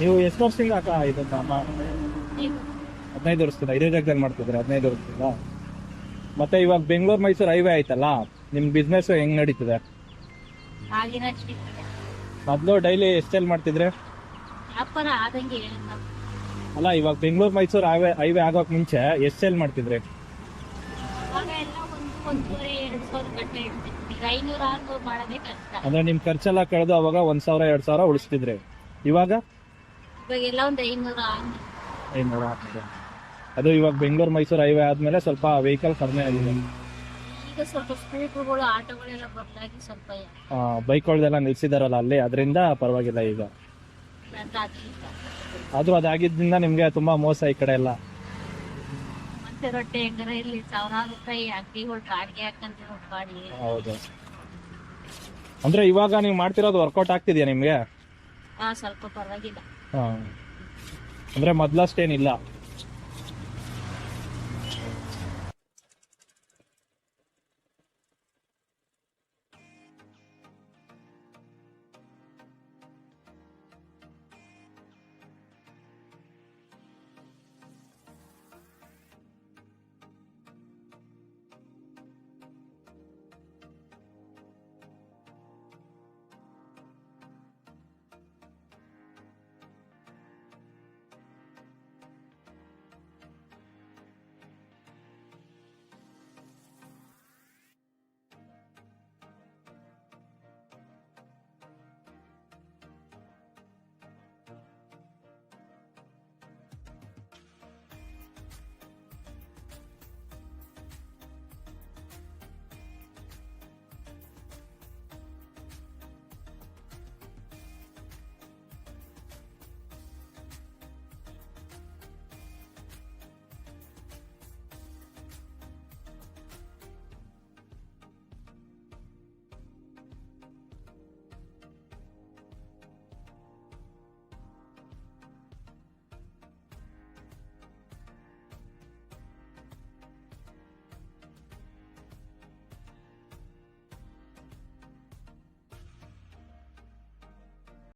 ನೀವು ಎಷ್ಟು ವರ್ಷದಿಂದ ಅಕ್ಕ ಇದನ್ನ ಮಾ- ಹದಿನೈದು ವರ್ಷದಿಂದ ಇದೇ ಜಾಗದಲ್ಲಿ ಮಾಡ್ತಿದ್ರೆ ಹದಿನೈದು ವರ್ಷದಿಂದ? ಮತ್ತೆ ಇವಾಗ ಬೆಂಗಳೂರು ಮೈಸೂರು ಹೈವೇ ಆಯ್ತಲ್ಲ ನಿಮ್ ಬಿಸ್ನೆಸ್ ಹೆಂಗ್ ನಡೀತದೆ? ಆಗಿನ ಮೊದಲು ಡೈಲಿ ಎಷ್ಟೆಲ್ ಮಾಡ್ತಿದ್ರೆ? ವ್ಯಾಪಾರ ಆದಂಗೆ ನಾವು ಅಲ್ಲ ಇವಾಗ ಬೆಂಗಳೂರು ಮೈಸೂರು ಹೈವೇ ಹೈವೇ ಆಗೋಕ್ ಮುಂಚೆ ಎಷ್ಟು ಮಾಡ್ತಿದ್ರೆ ಮಾಡ್ತಿದ್ರಿ? ಅವಾಗ ಎಲ್ಲ ಒಂದು ಒಂದೂವರೆ ಎರಡು ಸಾವಿರ ಗಂಟೆ ಇರ್ತಿತ್ತು ಈಗ ಐನೂರು ಆರ್ನೂರು ಮಾಡೋದೇ ಕಷ್ಟ. ಅಂದ್ರೆ ನಿಮ್ ಖರ್ಚೆಲ್ಲ ಕಳೆದು ಅವಾಗ ಒಂದ್ ಸಾವಿರ ಎರಡ್ ಸಾವಿರ ಉಳಿಸ್ತಿದ್ರೆ. ಇವಾಗ? ಇವಾಗ ಎಲ್ಲ ಒಂದು ಐನೂರು ಐನೂರ ಅದು ಇವಾಗ ಬೆಂಗಳೂರು ಮೈಸೂರು ಹೈವೇ ಆದ್ಮೇಲೆ ಸ್ವಲ್ಪ ವೆಹಿಕಲ್ ಕಡಿಮೆ ಆಗಿದೆ. ಈಗ ಸ್ವಲ್ಪ ಸ್ಕೂಟರ್ಗಳು ಆಟೋಗಳೆಲ್ಲ ಬದಲಾಗಿ ಸ್ವಲ್ಪ ಬೈಕ್ಗಳದೆಲ್ಲ ನಿಲ್ಸಿದಾರಲ್ಲ ಅಲ್ಲಿ ಅದರಿಂದ ಪರವಾಗಿಲ್ಲ ಈಗ. ಅದು ಅದಾಗಿದ್ದರಿಂದ ನಿಮ್ಗೆ ತುಂಬಾ ಮೋಸ ಈ ಕಡೆ ಎಲ್ಲ. ಮತ್ತೆ ರೊಟ್ಟಿ ಹೆಂಗಾರ ಇಲ್ಲಿ ಸಾವಿರಾರು ರೂಪಾಯಿ ಅಂಗಡಿಗಳು ಬಾಡಿಗೆ ಹಾಕಂತ ಬಾಡಿಗೆ. ಹೌದು. ಅಂದ್ರೆ ಇವಾಗ ನೀವು ಮಾಡ್ತಿರೋದು ವರ್ಕೌಟ್ ಆಗ್ತಿದ್ಯಾ ನಿಮ್ಗೆ? ಹಾ ಸ್ವಲ್ಪ ಪರವಾಗಿಲ್ಲ. ಅಂದ್ರೆ ಮೊದ್ಲಷ್ಟೇನಿಲ್ಲ.